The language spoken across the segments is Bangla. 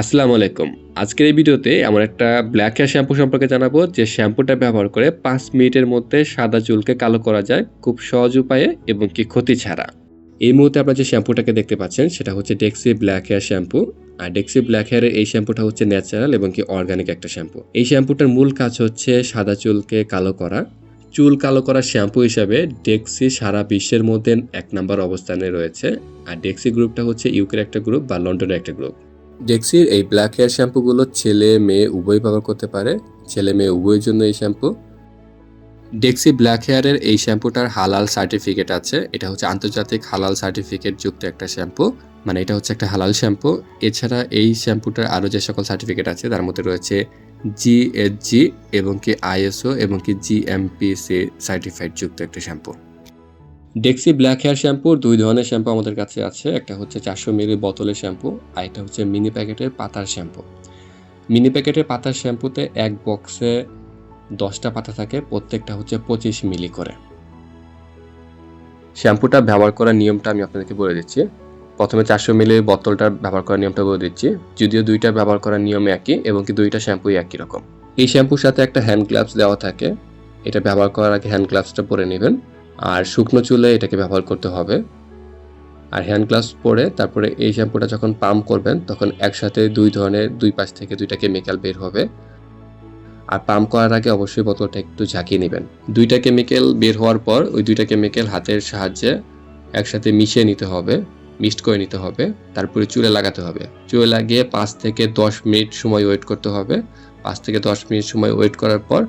আসসালামু আলাইকুম। আজকের এই ভিডিওতে আমার একটা ব্ল্যাক হেয়ার শ্যাম্পু সম্পর্কে জানাব, যে শ্যাম্পুটা ব্যবহার করে পাঁচ মিনিটের মধ্যে সাদা চুলকে কালো করা যায় খুব সহজ উপায়ে এবং কি ক্ষতি ছাড়া। এই মুহূর্তে আপনারা যে শ্যাম্পুটাকে দেখতে পাচ্ছেন, সেটা হচ্ছে ডেক্সি ব্ল্যাক হেয়ার শ্যাম্পু আর ডেক্সি ব্ল্যাক হেয়ারের এই শ্যাম্পুটা হচ্ছে ন্যাচারাল এবং কি অর্গানিক একটা শ্যাম্পু এই শ্যাম্পুটার মূল কাজ হচ্ছে সাদা চুলকে কালো করা। চুল কালো করা শ্যাম্পু হিসাবে ডেক্সি সারা বিশ্বের মধ্যে এক নম্বর অবস্থানে রয়েছে। আর ডেক্সি গ্রুপটা হচ্ছে ইউকের একটা গ্রুপ বা লন্ডনের একটা গ্রুপ ডেক্সির এই ব্ল্যাক হেয়ার শ্যাম্পুগুলো ছেলে, মেয়ে উভয় ব্যবহার করতে পারে। ছেলে, মেয়ে উভয়ের জন্য এই শ্যাম্পু ডেক্সি ব্ল্যাক হেয়ারের এই শ্যাম্পুটার হালাল সার্টিফিকেট আছে। এটা হচ্ছে আন্তর্জাতিক হালাল সার্টিফিকেট যুক্ত একটা শ্যাম্পু মানে এটা হচ্ছে একটা হালাল শ্যাম্পু এছাড়া এই শ্যাম্পুটার আরও যে সকল সার্টিফিকেট আছে, তার মধ্যে রয়েছে জিএসজি এবং কি আইএসও এবং কি জিএমপিসি সার্টিফাইড যুক্ত একটা শ্যাম্পু ডেক্সি ব্ল্যাক হেয়ার শ্যাম্পুর দুই ধরনের শ্যাম্পু আমাদের কাছে আছে। একটা হচ্ছে চারশো মিলি বোতলের শ্যাম্পু আর একটা হচ্ছে মিনি প্যাকেটের পাতার শ্যাম্পু মিনি প্যাকেটের পাতার শ্যাম্পুতে এক বক্সে দশটা পাতা থাকে, প্রত্যেকটা হচ্ছে পঁচিশ মিলি করে। শ্যাম্পুটা ব্যবহার করার নিয়মটা আমি আপনাদেরকে বলে দিচ্ছি। প্রথমে চারশো মিলি বোতলটা ব্যবহার করার নিয়মটা বলে দিচ্ছি। যদিও দুইটা ব্যবহার করার নিয়ম একই, এবং কি দুইটা শ্যাম্পুই একই রকম। এই শ্যাম্পুর সাথে একটা হ্যান্ড গ্লাভস দেওয়া থাকে। এটা ব্যবহার করার আগে হ্যান্ড গ্লাভসটা পরে নেবেন। আর শুকনো চুলে এটাকে ব্যবহার করতে হবে। আর হ্যান্ড গ্লাভস পরে তারপরে এই শ্যাম্পুটা যখন পাম্প করবেন, তখন একসাথে দুই ধরনের, দুই পাশ থেকে দুইটা কেমিক্যাল বের হবে। আর পাম্প করার আগে অবশ্যই বোতলটা একটু ঝাঁকিয়ে নেবেন। দুইটা কেমিক্যাল বের হওয়ার পর ওই দুইটা কেমিক্যাল হাতের সাহায্যে একসাথে মিশিয়ে নিতে হবে মিক্সড করে নিতে হবে, তারপরে চুলে লাগাতে হবে। চুলে লাগিয়ে পাঁচ থেকে দশ মিনিট সময় ওয়েট করতে হবে। পাঁচ থেকে দশ মিনিট সময় ওয়েট করার পর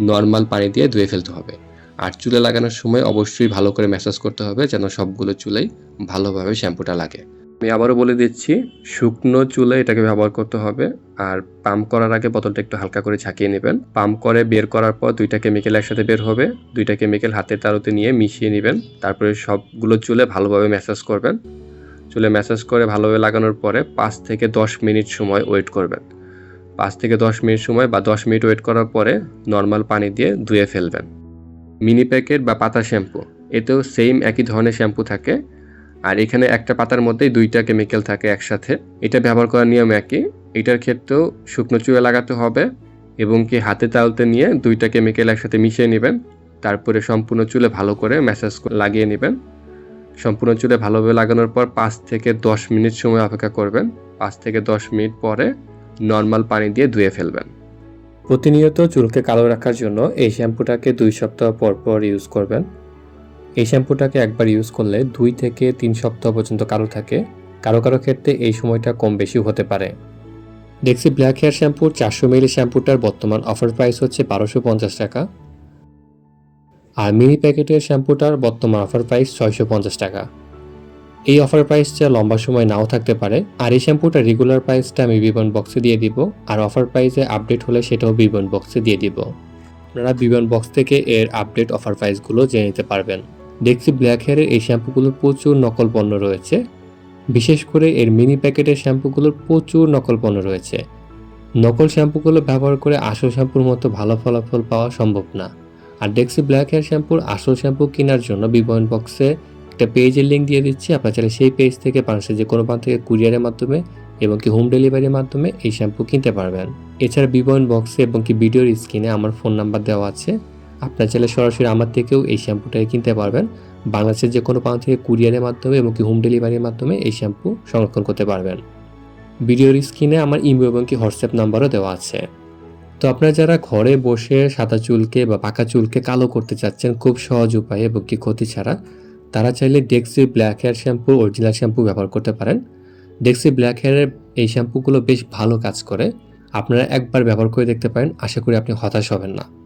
নর্মাল পানি দিয়ে ধুয়ে ফেলতে হবে। আর চুলে লাগানোর সময় অবশ্যই ভালো করে ম্যাসাজ করতে হবে যেন সবগুলো চুলেই ভালোভাবে শ্যাম্পুটা লাগে। আমি আবারও বলে দিচ্ছি, শুকনো চুলে এটাকে ব্যবহার করতে হবে আর পাম্প করার আগে বোতলটা একটু হালকা করে ঝাঁকিয়ে নেবেন। পাম্প করে বের করার পর দুইটা কেমিক্যাল একসাথে বের হবে, দুইটা কেমিক্যাল হাতের তালুতে নিয়ে মিশিয়ে নেবেন, তারপরে সবগুলো চুলে ভালোভাবে ম্যাসাজ করবেন। চুলে ম্যাসাজ করে ভালোভাবে লাগানোর পরে পাঁচ থেকে দশ মিনিট সময় ওয়েট করবেন। পাঁচ থেকে দশ মিনিট সময় বা দশ মিনিট ওয়েট করার পরে নর্মাল পানি দিয়ে ধুয়ে ফেলবেন। মিনি প্যাকেট বা পাতা শ্যাম্পু। এতেও সেম একই ধরনের শ্যাম্পু থাকে। আর এখানে একটা পাতার মধ্যেই দুইটা কেমিক্যাল থাকে একসাথে। এটা ব্যবহার করার নিয়ম একই। এটার ক্ষেত্রেও শুকনো চুলে লাগাতে হবে এবং কি হাতে তালতে নিয়ে দুইটা কেমিক্যাল একসাথে মিশিয়ে নেবেন। তারপরে সম্পূর্ণ চুলে ভালো করে ম্যাসাজ লাগিয়ে নেবেন। সম্পূর্ণ চুলে ভালোভাবে লাগানোর পর পাঁচ থেকে দশ মিনিট সময় অপেক্ষা করবেন। পাঁচ থেকে দশ মিনিট পরে নর্মাল পানি দিয়ে ধুয়ে ফেলবেন। প্রতিনিয়ত চুলকে কালো রাখার জন্য এই শ্যাম্পুটাকে দুই সপ্তাহ পর পর ইউজ করবেন। এই শ্যাম্পুটাকে একবার ইউজ করলে দুই থেকে তিন সপ্তাহ পর্যন্ত কালো থাকে। কারও কারও ক্ষেত্রে এই সময়টা কম বেশি হতে পারে। ডেক্সি ব্ল্যাক হেয়ার শ্যাম্পুর চারশো মিলি শ্যাম্পুটার বর্তমান অফার প্রাইস হচ্ছে বারোশো পঞ্চাশ টাকা। আর মিনি প্যাকেটের শ্যাম্পুটার বর্তমান অফার প্রাইস ছয়শো পঞ্চাশ টাকা। এই অফার প্রাইসটা লম্বা সময় নাও থাকতে পারে, আর এই শ্যাম্পুটা রেগুলার প্রাইসটা আমি বিবন বক্সে দিয়ে দিব, আর অফার প্রাইসে আপডেট হলে সেটাও বিবন বক্সে দিয়ে দিব। আপনারা বিবন বক্স থেকে এর আপডেট অফার প্রাইসগুলো জেনে নিতে পারবেন। দেখছি ব্ল্যাক হেয়ারের এই শ্যাম্পুগুলোর প্রচুর নকল পণ্য রয়েছে। বিশেষ করে এর মিনি প্যাকেটের শ্যাম্পুগুলোর প্রচুর নকল পণ্য রয়েছে। নকল শ্যাম্পুগুলো ব্যবহার করে আসল শ্যাম্পুর মতো ভালো ফলাফল পাওয়া সম্ভব না। আর ডেক্সি ব্ল্যাক হেয়ার শ্যাম্পুর আসল শ্যাম্পু কেনার জন্য বিবরণ বক্সে একটা পেজের লিঙ্ক দিয়ে দিচ্ছি। আপনারা চাইলে সেই পেজ থেকে বাংলাদেশের যে কোনো প্রান্ত থেকে কুরিয়ারের মাধ্যমে এবং কি হোম ডেলিভারির মাধ্যমে এই শ্যাম্পু কিনতে পারবেন। এছাড়া বিবরণ বক্সে এবং কি ভিডিওর স্ক্রিনে আমার ফোন নাম্বার দেওয়া আছে। আপনার চাইলে সরাসরি আমার থেকেও এই শ্যাম্পুটাকে কিনতে পারবেন। বাংলাদেশের যে কোনো প্রান্ত থেকে কুরিয়ারের মাধ্যমে এবং কি হোম ডেলিভারির মাধ্যমে এই শ্যাম্পু সংরক্ষণ করতে পারবেন। ভিডিওর স্ক্রিনে আমার ইমেল এবং কি হোয়াটসঅ্যাপ নাম্বারও দেওয়া আছে। তো আপনারা যারা ঘরে বসে সাদা চুলকে বা পাকা চুলকে কালো করতে চাচ্ছেন, খুব সহজ উপায়ে এবং কি ক্ষতি ছাড়া তারা চাইলে Dexi black hair shampoo original shampoo ব্যবহার করতে পারেন। ডেক্সি ব্ল্যাক হেয়ারের এই শ্যাম্পুগুলো বেশ ভালো কাজ করে। আপনারা একবার ব্যবহার করে দেখতে পারেন। আশা করি আপনি হতাশ হবেন না।